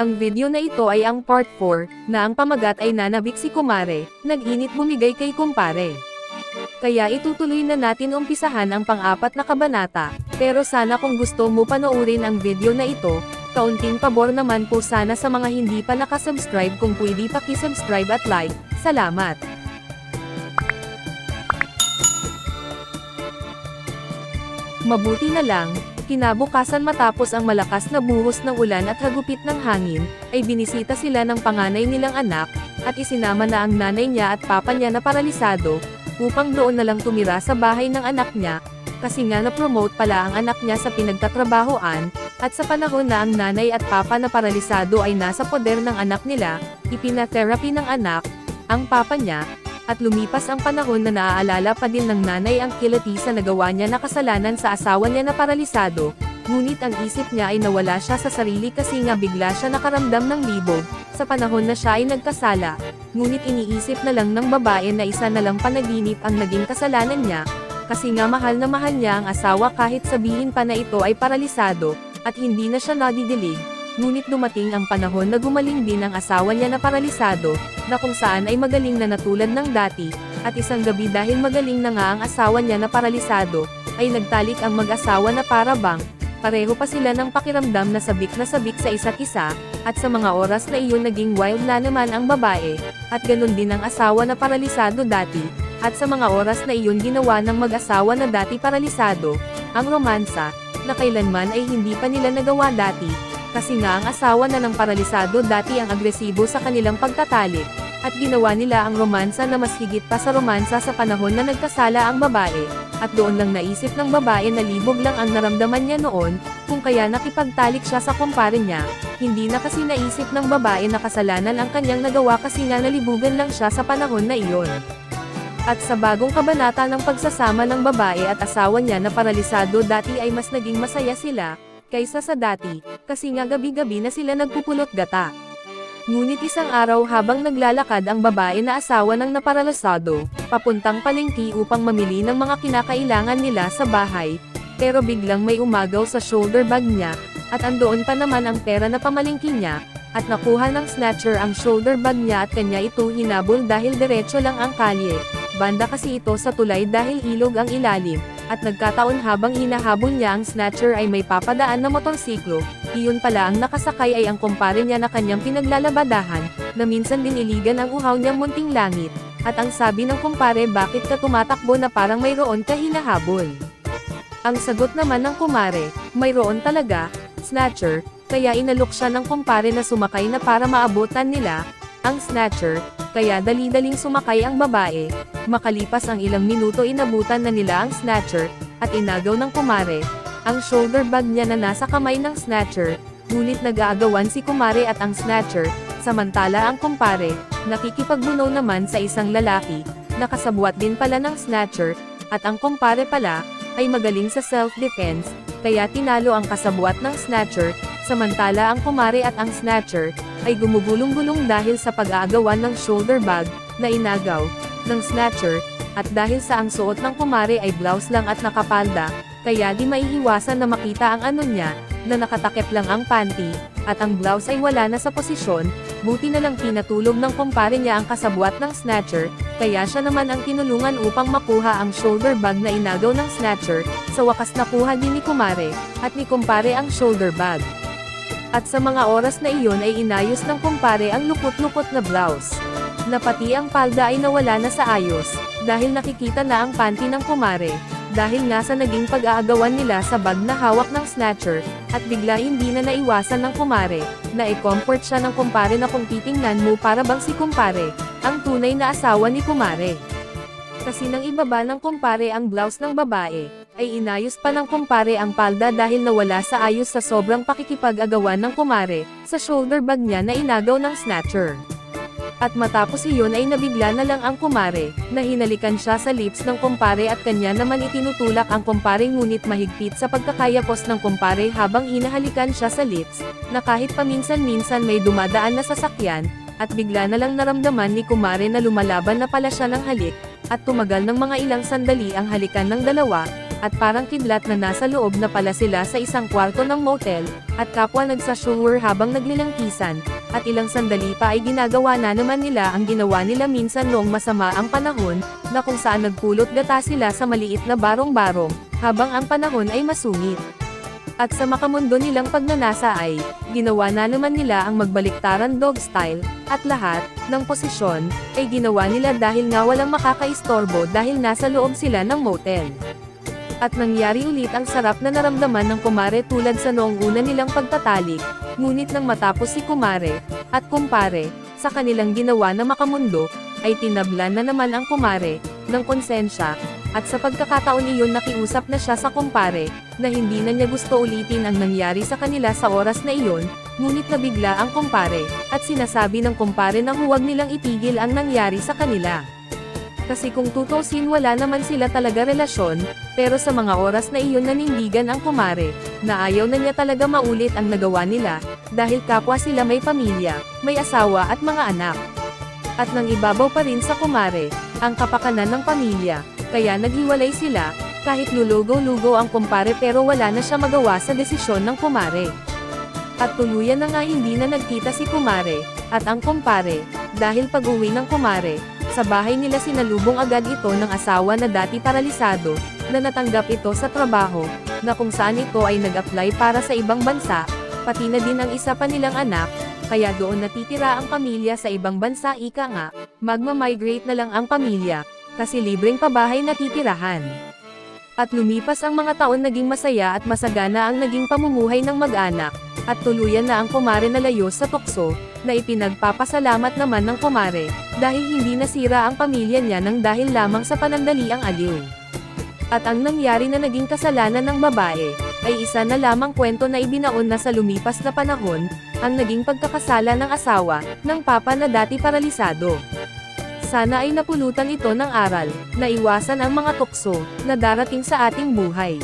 Ang video na ito ay ang part 4, na ang pamagat ay nanabik si Kumare, nag-init bumigay kay kumpare. Kaya itutuloy na natin umpisahan ang pang-apat na kabanata, pero sana kung gusto mo panoorin ang video na ito, kaunting pabor naman po sana sa mga hindi pa nakasubscribe kung pwede pakisubscribe at like, salamat. Mabuti na lang, kinabukasan matapos ang malakas na buhos ng ulan at hagupit ng hangin, ay binisita sila ng panganay nilang anak, at isinama na ang nanay niya at papa niya na paralisado, upang doon na lang tumira sa bahay ng anak niya, kasi nga na-promote pala ang anak niya sa pinagtatrabahoan, at sa panahon na ang nanay at papa na paralisado ay nasa poder ng anak nila, ipinatherapy ng anak, ang papa niya, at lumipas ang panahon na naaalala pa din ng nanay ang kilati sa nagawa niya na kasalanan sa asawa niya na paralisado, ngunit ang isip niya ay nawala siya sa sarili kasi nga bigla siya nakaramdam ng libog, sa panahon na siya ay nagkasala, ngunit iniisip na lang ng babae na isa na lang panaginip ang naging kasalanan niya, kasi nga mahal na mahal niya ang asawa kahit sabihin pa na ito ay paralisado, at hindi na siya nadidilig, ngunit dumating ang panahon na gumaling din ang asawa niya na paralisado, na kung saan ay magaling na natulad ng dati, at isang gabi dahil magaling na nga ang asawa niya na paralisado, ay nagtalik ang mag-asawa na para bang, pareho pa sila ng pakiramdam na sabik na sabik sa isa't isa, at sa mga oras na iyon naging wild na naman ang babae, at ganun din ang asawa na paralisado dati, at sa mga oras na iyon ginawa ng mag-asawa na dati paralisado, ang romansa, na kailanman ay hindi pa nila nagawa dati, kasi nga ang asawa na ng paralisado dati ang agresibo sa kanilang pagtatalik, at ginawa nila ang romansa na mas higit pa sa romansa sa panahon na nagkasala ang babae, at doon lang naisip ng babae na libog lang ang naramdaman niya noon, kung kaya nakipagtalik siya sa kumpare niya, hindi na kasi naisip ng babae na kasalanan ang kanyang nagawa kasi nga nalibugan lang siya sa panahon na iyon. At sa bagong kabanata ng pagsasama ng babae at asawa niya na paralisado dati ay mas naging masaya sila, kaysa sa dati, kasi nga gabi-gabi na sila nagpupulot gata. Ngunit isang araw habang naglalakad ang babae na asawa ng naparalasado, papuntang palengke upang mamili ng mga kinakailangan nila sa bahay, pero biglang may umagaw sa shoulder bag niya, at andoon pa naman ang pera na pamalingki niya, at nakuha ng snatcher ang shoulder bag niya at kanya ito hinabol dahil diretso lang ang kalye, banda kasi ito sa tulay dahil ilog ang ilalim, at nagkataon habang hinahabol niya ang snatcher ay may papadaan na motorsiklo, iyon pala ang nakasakay ay ang kumpare niya na kanyang pinaglalabadahan, na minsan din iligan ang uhaw niyang munting langit, at ang sabi ng kumpare bakit ka tumatakbo na parang mayroon ka hinahabol. Ang sagot naman ng kumare, mayroon talaga, snatcher, kaya inalok siya ng kumpare na sumakay na para maabutan nila, ang snatcher, kaya dali-daling sumakay ang babae, makalipas ang ilang minuto inabutan na nila ang snatcher, at inagaw ng kumare, ang shoulder bag niya na nasa kamay ng snatcher, ngunit nag-aagawan si kumare at ang snatcher, samantala ang kumpare, nakikipagbuno naman sa isang lalaki, nakasabwat din pala ng snatcher, at ang kumpare pala, ay magaling sa self-defense, kaya tinalo ang kasabwat ng snatcher, samantala ang kumare at ang snatcher, ay gumugulong-gulong dahil sa pag-aagawan ng shoulder bag, na inagaw, ng snatcher, at dahil sa ang suot ng kumare ay blouse lang at nakapalda, kaya di maihiwasan na makita ang ano niya, na nakatakip lang ang panty, at ang blouse ay wala na sa posisyon, buti na lang pinatulog ng kumpare niya ang kasabwat ng snatcher, kaya siya naman ang tinulungan upang makuha ang shoulder bag na inagaw ng snatcher, sa wakas nakuha din ni kumare, at ni kumpare ang shoulder bag. At sa mga oras na iyon ay inayos ng kumpare ang lupot-lupot na blouse. Na pati ang palda ay nawala na sa ayos, dahil nakikita na ang panty ng kumare, dahil nga sa naging pag-aagawan nila sa bag na hawak ng snatcher, at bigla hindi na naiwasan ng kumare, na i-comfort siya ng kumpare na kung titingnan mo para bang si kumpare, ang tunay na asawa ni kumare. Kasi nang ibaba ng kumpare ang blouse ng babae, ay inayos pa ng kumpare ang palda dahil nawala sa ayos sa sobrang pakikipag-agawan ng kumare, sa shoulder bag niya na inagaw ng snatcher. At matapos iyon ay nabigla na lang ang kumare, na hinalikan siya sa lips ng kumpare at kanya naman itinutulak ang kumpare ngunit mahigpit sa pagkakayapos ng kumpare habang hinahalikan siya sa lips, na kahit paminsan-minsan may dumadaan na sasakyan, at bigla na lang naramdaman ni kumare na lumalaban na pala siya ng halik, at tumagal ng mga ilang sandali ang halikan ng dalawa, at parang kidlat na nasa loob na pala sila sa isang kwarto ng motel, at kapwa nagsashower habang naglilangkisan, at ilang sandali pa ay ginagawa na naman nila ang ginawa nila minsan noong masama ang panahon, na kung saan nagpulot gata sila sa maliit na barong-barong, habang ang panahon ay masungit. At sa makamundo nilang pagnanasa ay, ginawa na naman nila ang magbaliktaran dog style, at lahat, ng posisyon, ay ginawa nila dahil nga walang makakaistorbo dahil nasa loob sila ng motel. At nangyari ulit ang sarap na naramdaman ng kumare tulad sa noong una nilang pagtatalik, ngunit nang matapos si kumare, at kumpare, sa kanilang ginawa na makamundo, ay tinablan na naman ang kumare, ng konsensya, at sa pagkakataon iyon nakiusap na siya sa kumpare, na hindi na niya gusto ulitin ang nangyari sa kanila sa oras na iyon, ngunit nabigla ang kumpare, at sinasabi ng kumpare na huwag nilang itigil ang nangyari sa kanila. Kasi kung tutusin wala naman sila talaga relasyon, pero sa mga oras na iyon nanindigan ang kumare, na ayaw na niya talaga maulit ang nagawa nila, dahil kapwa sila may pamilya, may asawa at mga anak. At nang ibabaw pa rin sa kumare, ang kapakanan ng pamilya, kaya naghiwalay sila, kahit lulugo-lugo ang kumpare pero wala na siya magawa sa desisyon ng kumare. At tuluyan na nga hindi na nagkita si kumare, at ang kumpare, dahil pag-uwi ng kumare, sa bahay nila sinalubong agad ito ng asawa na dati paralisado, na natanggap ito sa trabaho, na kung saan ito ay nag-apply para sa ibang bansa, pati na din ang isa pa nilang anak, kaya doon natitira ang pamilya sa ibang bansa ika nga, magma-migrate na lang ang pamilya, kasi libreng pabahay natitirahan. At lumipas ang mga taon naging masaya at masagana ang naging pamumuhay ng mag-anak, at tuluyan na ang kumare na layo sa tukso, na ipinagpapasalamat naman ng kumare, dahil hindi nasira ang pamilya niya nang dahil lamang sa panandaliang aliw. At ang nangyari na naging kasalanan ng babae, ay isa na lamang kwento na ibinaon na sa lumipas na panahon, ang naging pagkakasala ng asawa, ng papa na dati paralisado. Sana ay napulutan ito ng aral, na iwasan ang mga tukso, na darating sa ating buhay.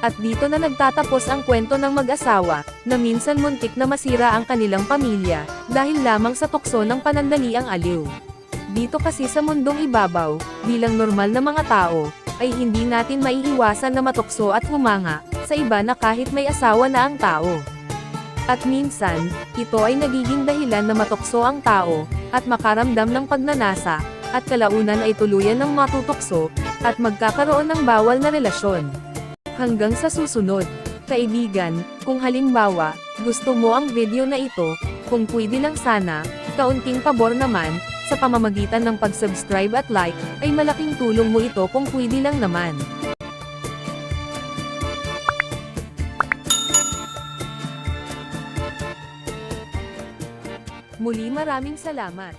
At dito na nagtatapos ang kwento ng mag-asawa, na minsan muntik na masira ang kanilang pamilya, dahil lamang sa tukso ng panandaliang aliw. Dito kasi sa mundong ibabaw, bilang normal na mga tao, ay hindi natin maiiwasan na matukso at humanga, sa iba na kahit may asawa na ang tao. At minsan, ito ay nagiging dahilan na matukso ang tao, at makaramdam ng pagnanasa, at kalaunan ay tuluyan ng matutukso, at magkakaroon ng bawal na relasyon. Hanggang sa susunod. Kaibigan, kung halimbawa, gusto mo ang video na ito, kung pwede lang sana, kaunting pabor naman, sa pamamagitan ng pag-subscribe at like, ay malaking tulong mo ito kung pwede lang naman. Muli maraming salamat.